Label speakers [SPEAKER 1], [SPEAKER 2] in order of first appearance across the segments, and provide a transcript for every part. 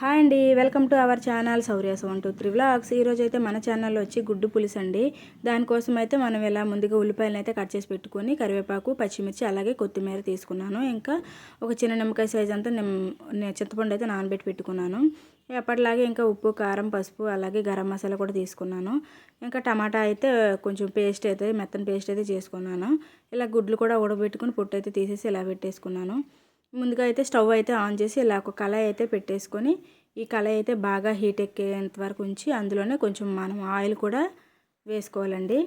[SPEAKER 1] Hi అండి welcome to our channel Sourya one two three vlogs. ఈరోజు అయితే మన ఛానల్లో వచ్చి గుడ్డు పులుసు అండి. దానికోసం అయితే మనం ఇలా ముందుగా ఉల్లిపాయలను అయితే కట్ చేసి పెట్టుకొని కరివేపాకు పచ్చిమిర్చి అలాగే కొత్తిమీర తీసుకున్నాను. ఇంకా ఒక చిన్న నిమ్మకాయ సైజ్ అంతా నిమ్ చింతపండు అయితే నానబెట్టి పెట్టుకున్నాను. ఎప్పటిలాగే ఇంకా ఉప్పు కారం పసుపు అలాగే గరం మసాలా కూడా తీసుకున్నాను. ఇంకా టమాటా అయితే కొంచెం పేస్ట్ అయితే మెత్తని పేస్ట్ అయితే చేసుకున్నాను. ఇలా గుడ్లు కూడా ఉడబెట్టుకుని పొట్టు అయితే తీసేసి ఇలా పెట్టేసుకున్నాను. ముందుగా అయితే స్టవ్ అయితే ఆన్ చేసి ఇలా ఒక కళాయి అయితే పెట్టేసుకొని ఈ కళాయి అయితే బాగా హీట్ ఎక్కేంత వరకు ఉంచి అందులోనే కొంచెం మనం ఆయిల్ కూడా వేసుకోవాలండి.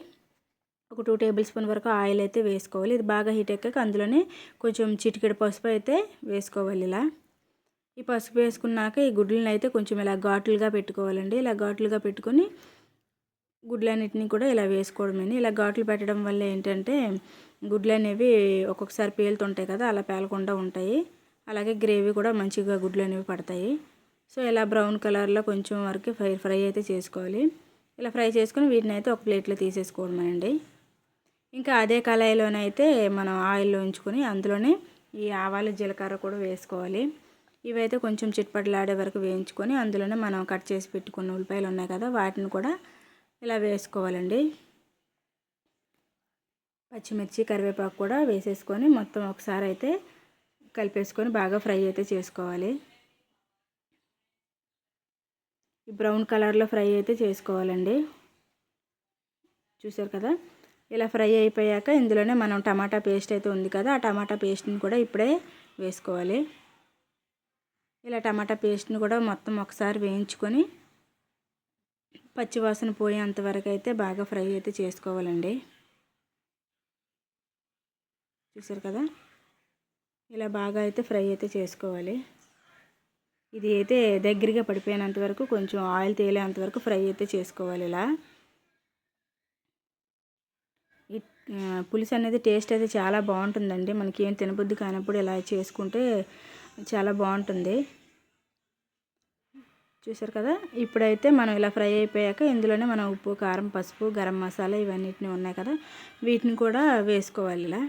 [SPEAKER 1] ఒక టూ టేబుల్ స్పూన్ వరకు ఆయిల్ అయితే వేసుకోవాలి. ఇది బాగా హీట్ ఎక్కాక అందులోనే కొంచెం చిటికెడు పసుపు అయితే వేసుకోవాలి ఇలా. ఈ పసుపు వేసుకున్నాక ఈ గుడ్లను అయితే కొంచెం ఇలా ఘాటులుగా పెట్టుకోవాలండి. ఇలా ఘాటులుగా పెట్టుకొని గుడ్లన్నిటిని కూడా ఇలా వేసుకోవడమని. ఇలా ఘాట్లు పెట్టడం వల్ల ఏంటంటే గుడ్లు అనేవి ఒక్కొక్కసారి పేలుతుంటాయి కదా అలా పేలకుండా ఉంటాయి. అలాగే గ్రేవీ కూడా మంచిగా గుడ్లు అనేవి పడతాయి. సో ఇలా బ్రౌన్ కలర్లో కొంచెం వరకు ఫ్రై ఫ్రై అయితే చేసుకోవాలి. ఇలా ఫ్రై చేసుకొని వీటిని అయితే ఒక ప్లేట్లో తీసేసుకోవడం అండి ఇంకా అదే కళాయిలోనైతే మనం ఆయిల్లో ఉంచుకొని అందులోనే ఈ ఆవాలు జీలకర్ర కూడా వేసుకోవాలి. ఇవైతే కొంచెం చిట్పట్లాడే వరకు వేయించుకొని అందులోనే మనం కట్ చేసి పెట్టుకున్న ఉల్లిపాయలు ఉన్నాయి కదా వాటిని కూడా ఇలా వేసుకోవాలండి. పచ్చిమిర్చి కరివేపాకు కూడా వేసేసుకొని మొత్తం ఒకసారి అయితే కలిపేసుకొని బాగా ఫ్రై అయితే చేసుకోవాలి. ఈ బ్రౌన్ కలర్లో ఫ్రై అయితే చేసుకోవాలండి. చూసారు కదా? ఇలా ఫ్రై అయిపోయాక ఇందులోనే మనం టమాటా పేస్ట్ అయితే ఉంది కదా ఆ టమాటా పేస్ట్ని కూడా ఇప్పుడే వేసుకోవాలి. ఇలా టమాటా పేస్ట్ని కూడా మొత్తం ఒకసారి వేయించుకొని పచ్చివాసన పోయేంత వరకు అయితే బాగా ఫ్రై అయితే చేసుకోవాలండి. చూసారు కదా? ఇలా బాగా అయితే ఫ్రై అయితే చేసుకోవాలి. ఇది అయితే దగ్గరగా పడిపోయినంత వరకు కొంచెం ఆయిల్ తేలేంత వరకు ఫ్రై అయితే చేసుకోవాలి ఇలా. ఈ పులుసు అనేది టేస్ట్ అయితే చాలా బాగుంటుందండి. మనకి ఏం తినబుద్ధి కానప్పుడు ఇలా చేసుకుంటే చాలా బాగుంటుంది. చూసారు కదా? ఇప్పుడైతే మనం ఇలా ఫ్రై అయిపోయాక ఇందులోనే మనం ఉప్పు కారం పసుపు గరం మసాలా ఇవన్నిటిని ఉన్నాయి కదా? వీటిని కూడా వేసుకోవాలి ఇలా.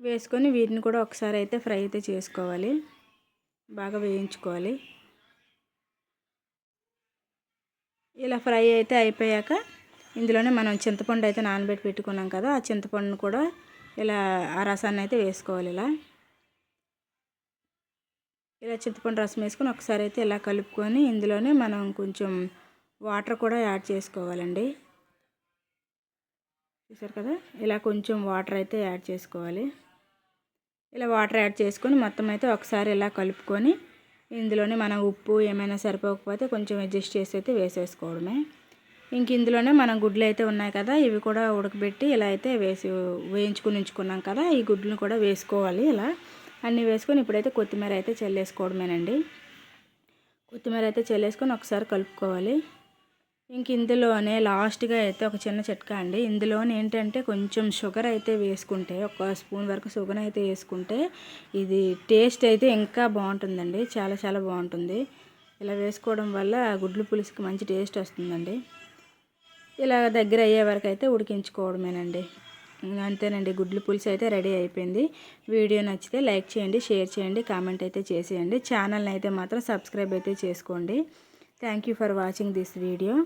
[SPEAKER 1] వేసుకొని వీటిని కూడా ఒకసారి అయితే ఫ్రై అయితే చేసుకోవాలి. బాగా వేయించుకోవాలి. ఇలా ఫ్రై అయితే అయిపోయాక ఇందులోనే మనం చింతపండు అయితే నానబెట్టి పెట్టుకున్నాం కదా? ఆ చింతపండును కూడా ఇలా ఆ రసాన్ని అయితే వేసుకోవాలి ఇలా. ఇలా చింతపండు రసం వేసుకొని ఒకసారి అయితే ఇలా కలుపుకొని ఇందులోనే మనం కొంచెం వాటర్ కూడా యాడ్ చేసుకోవాలండి. చూసారు కదా? ఇలా కొంచెం వాటర్ అయితే యాడ్ చేసుకోవాలి. ఇలా వాటర్ యాడ్ చేసుకొని మొత్తం అయితే ఒకసారి ఇలా కలుపుకొని ఇందులోనే మనం ఉప్పు ఏమైనా సరిపోకపోతే కొంచెం అడ్జస్ట్ చేసి అయితే వేసేసుకోవడమే. ఇంక ఇందులోనే మనం గుడ్లు అయితే ఉన్నాయి కదా ఇవి కూడా ఉడకబెట్టి ఇలా అయితే వేసి వేయించుకుని ఉంచుకున్నాం కదా ఈ గుడ్లను కూడా వేసుకోవాలి ఇలా. అన్నీ వేసుకొని ఇప్పుడైతే కొత్తిమీర అయితే చల్లేసుకోవడమేనండి. కొత్తిమీర అయితే చల్లేసుకొని ఒకసారి కలుపుకోవాలి. ఇంక ఇందులోనే లాస్ట్గా అయితే ఒక చిన్న చిట్కా అండి. ఇందులోనే ఏంటంటే కొంచెం షుగర్ అయితే వేసుకుంటే ఒక స్పూన్ వరకు షుగర్ అయితే వేసుకుంటే ఇది టేస్ట్ అయితే ఇంకా బాగుంటుందండి. చాలా చాలా బాగుంటుంది. ఇలా వేసుకోవడం వల్ల గుడ్లు పులుసుకి మంచి టేస్ట్ వస్తుందండి. ఇలా దగ్గర అయ్యే వరకు అయితే ఉడికించుకోవడమేనండి. అంతేనండి. గుడ్లు పులుసు అయితే రెడీ అయిపోయింది. వీడియో నచ్చితే లైక్ చేయండి షేర్ చేయండి కామెంట్ అయితే చేసేయండి. ఛానల్ని అయితే మాత్రం సబ్స్క్రైబ్ అయితే చేసుకోండి. Thank for watching this video.